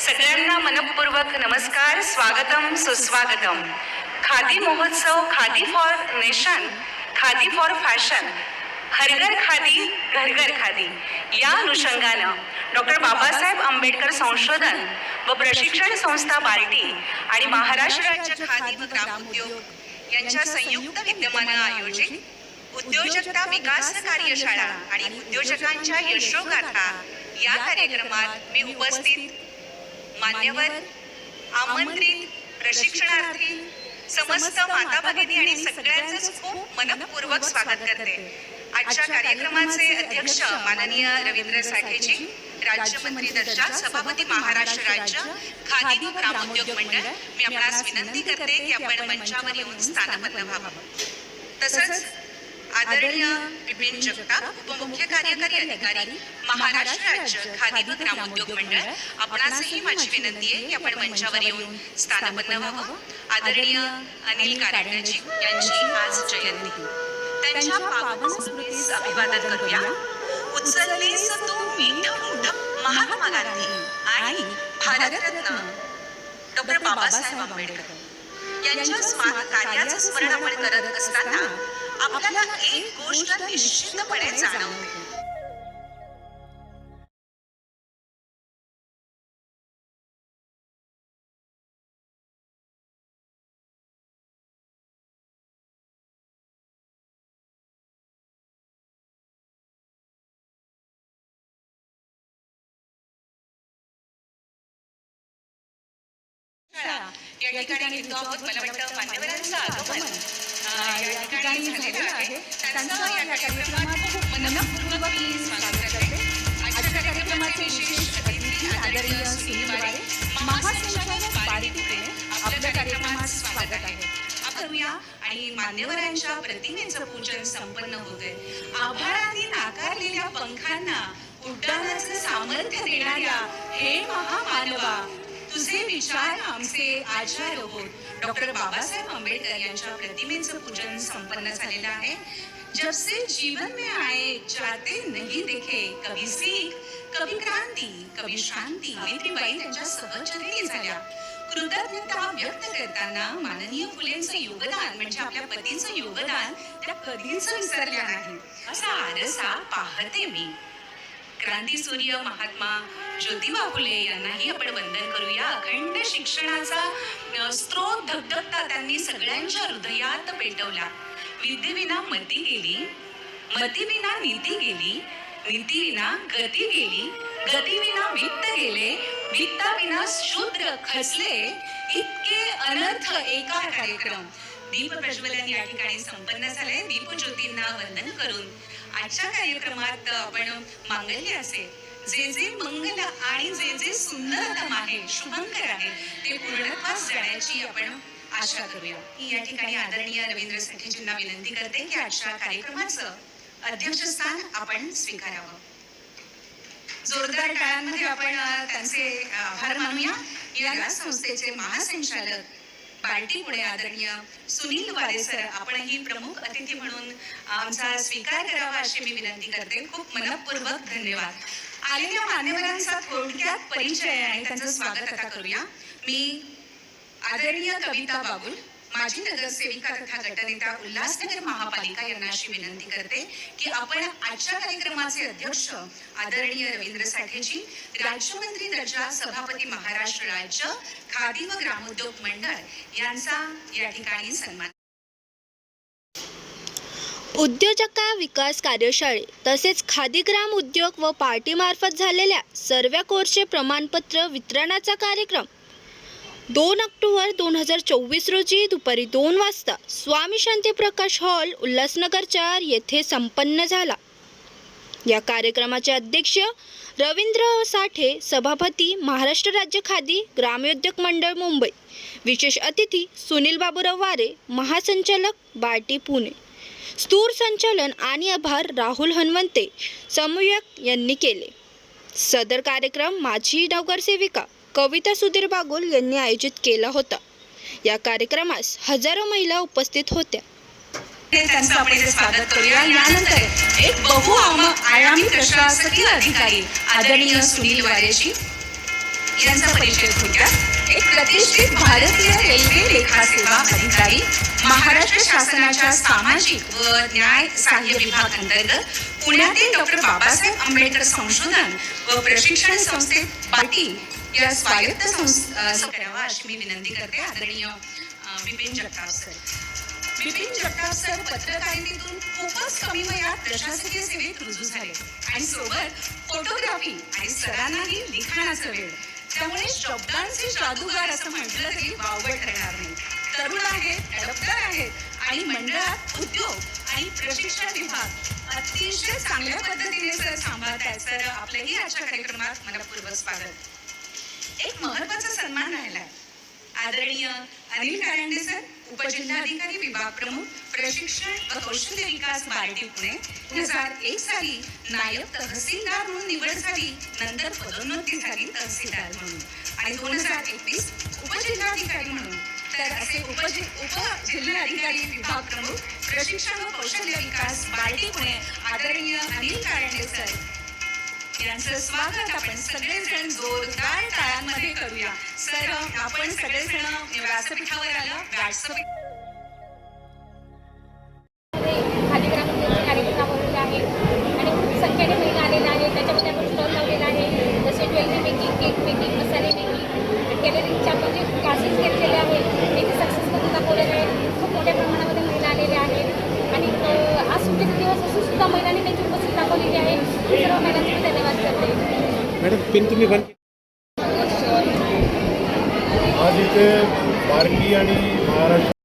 सगळ्यांना मनपूर्वक नमस्कार स्वागतम सुस्वागतम. Khadi Mahotsav Khadi for nation Khadi for fashion हरघर khadi घरघर खादी. या अनुषंगानं डॉक्टर बाबासाहेब आंबेडकर संशोधन व प्रशिक्षण संस्था बार्टी आणि महाराष्ट्र राज्य खादी व ग्रामोद्योग यांच्या संयुक्त विद्यमानं आयोजित उद्योजकता विकास कार्यशाळा आणि उद्योजकांच्या यशोगाथा या कार्यक्रमात मी उपस्थित मान्यवर आमंत्रित प्रशिक्षणार्थी समस्त माता भगिनी आणि सगळ्यांचंच खूप मनपूर्वक स्वागत करते. आजच्या कार्यक्रमाचे अध्यक्ष माननीय रवींद्र साठेजी राज्यमंत्री दर्जा सभापती महाराष्ट्र राज्य खादी व ग्रामोद्योग मंडळ. मी आपणास विनंती करते की आपण मंचावर येऊन स्थानबद्ध व्हावं. तसंच आदरणीय विपिन जगताप उपमुख्य कार्यकारी अधिकारी महाराष्ट्र राज्य खादी व ग्रामोद्योग मंडळ. आपणासही माझी विनंती आहे की आपण मंचावर येऊन स्थानबद्ध व्हावं. आदरणीय अनिल कारंडजी यांची आज जयंती. त्यांच्या पावन स्मृतीस अभिवादन करूया. उचललेस तू मीठ मुठ महात्मा गांधी आणि भारतरत्न डॉक्टर बाबासाहेब आंबेडकर. यांच्या कार्याचं स्मरण आपण करत असताना आपल्याला एक गोष्ट निश्चितपणे जाणवते. या ठिकाणी घेतो आहोत मला वाटतं मान्यवरांचं आगमन. अं, या ठिकाणी झालेलं आहे. त्यांचं या कार्यक्रमात खूप मनपूर्वक मी स्वागत करते. आजच्या कार्यक्रमाचे विशेष अतिथी आदरणीय सुनील वारे. महासंचालक बारी पुणे. आपल्या कार्यक्रमात स्वागत आहे. आपण करूया आणि मान्यवरांच्या प्रतिमेचं पूजन संपन्न होते आभाळातील आकारलेल्या पंखांना उड्डाणाचं सामर्थ्य देणाऱ्या हे महामानवा. तुझे विचार आमचे आचार होत डॉक्टर बाबासाहेब आंबेडकर यांच्या प्रतिमेचं पूजन संपन्न झालेलं आहे. जब से जीवन में आए जाते नहीं देखे. कभी सीख कभी क्रांती कभी शांती. मीठीबाई त्यांच्या सहचर्याने झाल्या. कृतज्ञता व्यक्त करताना माननीय फुलेंचं योगदान म्हणजे आपल्या पतीचं योगदान त्या कधीच विसरल्या नाही. असा आरसा पाहते मी. क्रांती सूर्य महात्मा ज्योतिबा फुले यांनाही आपण वंदन करूया. अखंड शिक्षणाचा स्त्रोत धगधगता त्यांनी सगळ्यांच्या हृदयात पेटवला. विद्येविना मती गेली मतीविना नीती गेली नीतीविना गती गेली गतीविना वित्त गेले वित्ताविना शूद्र खचले इतके अनर्थ एका कार्यक्रम. दीप प्रज्वलन या ठिकाणी संपन्न झाले. दीपज्योतींना वंदन करून आजच्या कार्यक्रमात आपण मांगल्य असे. जे जे मंगल आणि जे जे सुंदरतम आहे शुभंकर आहे ते पूर्णत्वास जाण्याची आपण आशा करूया. मी या ठिकाणी आदरणीय रवींद्र साठेजींना विनंती करते की आजच्या कार्यक्रमाचं अध्यक्षस्थान आपण स्वीकारावं. जोरदार काळांमध्ये आपण त्यांचे आभार मानूया. या संस्थेचे महासंचालक बार्टी पुणे आदरणीय सुनील वारे सर आपणही प्रमुख अतिथी म्हणून आमचा स्वीकार करावा अशी मी विनंती करते. खूप मनपूर्वक धन्यवाद. आलेल्या मान्यवरांचा थोडक्यात परिचय आणि त्यांचं स्वागत आता करूया. मी आदरणीय कविता बाबुल माजी नगरसेविका तथा गटनेता उल्हासनगर महापालिका यांना अशी विनंती करते की आपण आजच्या कार्यक्रमाचे अध्यक्ष आदरणीय रवींद्र साठेजी राज्यमंत्री दर्जा सभापती महाराष्ट्र राज्य खादी व ग्रामोद्योग मंडळ यांचा या ठिकाणी सन्मान उद्योजका विकास कार्यशाळे तसेच खादीग्राम उद्योग व पार्टीमार्फत झालेल्या सर्व कोर्सचे प्रमाणपत्र वितरणाचा कार्यक्रम. दोन ऑक्टोबर दोन हजार चोवीस रोजी दुपारी दोन वाजता स्वामी शांती प्रकाश हॉल उल्हासनगर चार येथे संपन्न झाला. या कार्यक्रमाचे अध्यक्ष रवींद्र साठे सभापती महाराष्ट्र राज्य खादी ग्रामोद्योग मंडळ मुंबई. विशेष अतिथी सुनील बाबूराव वारे महासंचालक बार्टी पुणे. स्थूर संचालन आणि आभार राहुल हनवंते समूहक यांनी केले. सदर कार्यक्रम माझी नगरसेविका कविता सुधीर बागुल यांनी आयोजित केला होता. या कार्यक्रमास हजारो महिला उपस्थित होत्या. त्यांचं आपण स्वागत करूया यानंतर एक बहु आयामी प्रशासकीय अधिकारी आदरणीय सुनील वारेजी यांचा परिचय थोडक्यात एक प्रतिष्ठित भारतीय रेल्वे लेखा सेवा अधिकारी महाराष्ट्र शासनाच्या सामाजिक व न्याय सहाय्य विभाग अंतर्गत पुण्यातील डॉक्टर बाबासाहेब आंबेडकर संशोधन व प्रशिक्षण संस्थेत पाटील या स्वायत्त संस्था करावा अशी मी विनंती करते. आदरणीय बिपिन जगताप सर. विपिन जगताप सर पत्रकारितेतून खूपच कमी वयात प्रशासकीय सेवेत रुजू झाले. आणि सोबत फोटोग्राफी आणि सरांनाही लिखाणाचं वेळ त्यामुळे शब्दांचे जादूगार असं म्हटलं तरी वावगं ठरणार नाही. तरुण आहेत अडप्टर आहेत आणि मंडळात उद्योग आणि प्रशिक्षण विभाग अतिशय चांगल्या पद्धतीने सर सांभाळत आहे सर आपल्याही आजच्या कार्यक्रमात मनपूर्वक स्वागत. एक महत्त्वाचा सन्मान राहिला आदरणीय अनिल कारंडे सर उपजिल्हाधिकारी विभाग प्रमुख प्रशिक्षण व कौशल्य विकास बार्टी पुणे दोन हजार एक साली नायब तहसीलदार म्हणून निवड झाली नंतर पदोन्नती झाली तहसीलदार म्हणून. आणि दोन हजार एकवीस उपजिल्हाधिकारी म्हणून. तर असे उपजि उपजिल्हाधिकारी विभाग प्रमुख प्रशिक्षण व कौशल्य विकास बार्टी पुणे आदरणीय अनिल कारंडे सर यांचं स्वागत आपण सगळेजण जोरदार टाळ्यांमध्ये करूया. सर आपण सगळेजण व्यासपीठावर आलो. व्यासपीठ कार्यक्रम आणि आहे जसे मेकिंग क्लासेस आहेत सक्सेस करून दाखवलेले आहेत खूप मोठ्या प्रमाणामध्ये आहेत आणि आज सुट्टीचा दिवस असून सुद्धा महिलांनी त्याची उपस्थिती दाखवलेली आहे. सर्व महिलांची मॅडम पिन तुम्ही बंद